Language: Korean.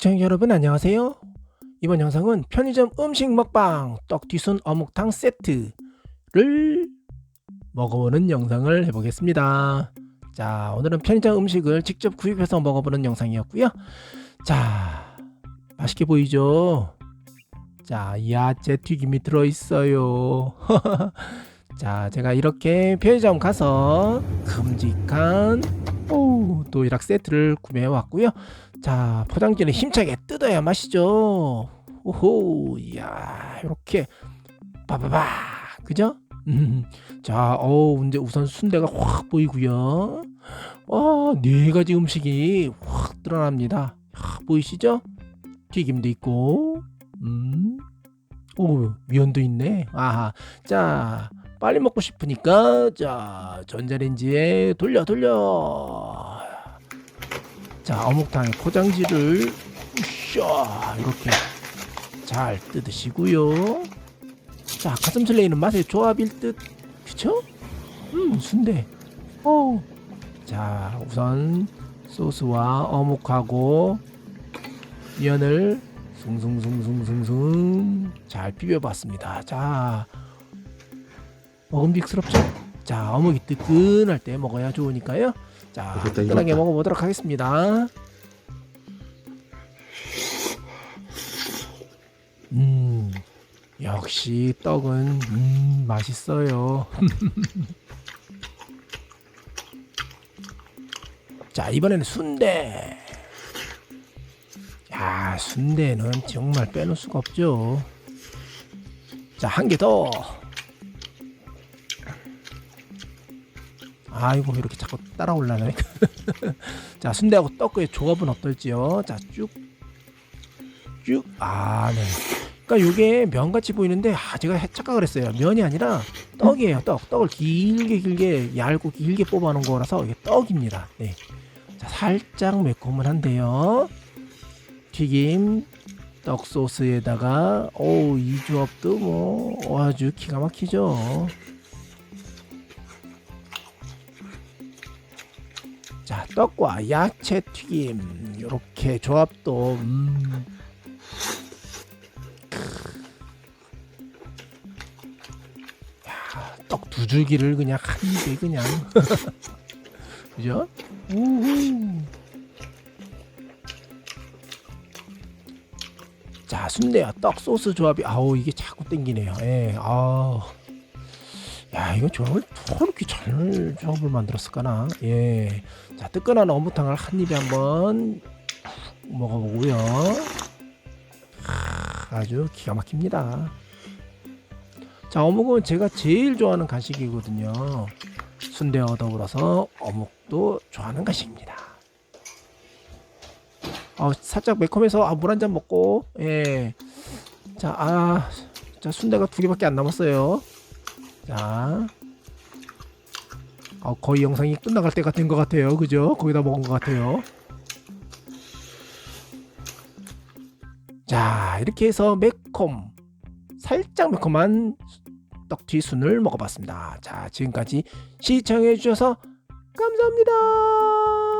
시청자 여러분 안녕하세요. 이번 영상은 편의점 음식 먹방 떡 뒤순 어묵탕 세트를 먹어보는 영상을 해보겠습니다. 자 오늘은 편의점 음식을 직접 구입해서 먹어보는 영상이었고요. 자 맛있게 보이죠? 자 야채 튀김이 들어있어요. 자 제가 이렇게 편의점 가서 큼직한 오, 도이락 세트를 구매해 왔고요. 자, 포장지는 힘차게 뜯어야 맛이죠. 오호, 이야, 이렇게 빠바바, 그죠? 음, 자, 어, 이제 우선 순대가 확 보이고요. 와, 네 가지 음식이 확 드러납니다. 아, 보이시죠? 튀김도 있고, 음, 오, 면도 있네. 아하, 자, 빨리 먹고 싶으니까, 자, 전자레인지에 돌려, 돌려. 자 어묵탕의 포장지를 으쌰 이렇게 잘 뜯으시고요. 자 가슴 슬 레이는 맛의 조합일 듯. 그쵸? 음 순대. 어 자 우선 소스와 어묵하고 면을 숭숭숭숭숭숭 잘 비벼봤습니다. 자 먹음직스럽죠? 자 어묵이 뜨끈할 때 먹어야 좋으니까요 자, 뜨끈하게 익었다. 먹어보도록 하겠습니다. 음, 역시 떡은 음, 맛있어요. 자, 이번에는 순대. 야, 순대는 정말 빼놓을 수가 없죠. 자, 한 개 더. 아이고 이렇게 자꾸 따라 올라네. 자 순대하고 떡의 조합은 어떨지요? 자 쭉, 쭉. 아 네. 그러니까 이게 면같이 보이는데 아 제가 해- 착각을 했어요. 면이 아니라 떡이에요. 떡. 떡을 길게 길게 얇고 길게 뽑아 놓은 거라서 이게 떡입니다. 네. 자 살짝 매콤은 한데요. 튀김 떡 소스에다가 오이 조합도 뭐 아주 기가 막히죠. 자 떡과 야채 튀김 이렇게 조합도 음. 떡두 줄기를 그냥 한 입에 그냥 그죠? 우후. 자 순대와 떡 소스 조합이 아우 이게 자꾸 땡기네요. 예, 아우. 야 이거 조합을 저렇게 잘 조합을 만들었을까나 예. 자 뜨끈한 어묵탕을 한 입에 한번 먹어보고요 아, 아주 기가 막힙니다 자 어묵은 제가 제일 좋아하는 간식이거든요 순대와 더불어서 어묵도 좋아하는 간식입니다 어, 살짝 매콤해서 아, 물 한 잔 먹고 예. 자, 아, 자 순대가 두 개밖에 안 남았어요. 자, 어, 거의 영상이 끝나갈 때가 된 것 같아요. 그죠? 거기다 먹은 것 같아요. 자, 이렇게 해서 매콤, 살짝 매콤한 떡튀순을 먹어봤습니다. 자, 지금까지 시청해주셔서 감사합니다.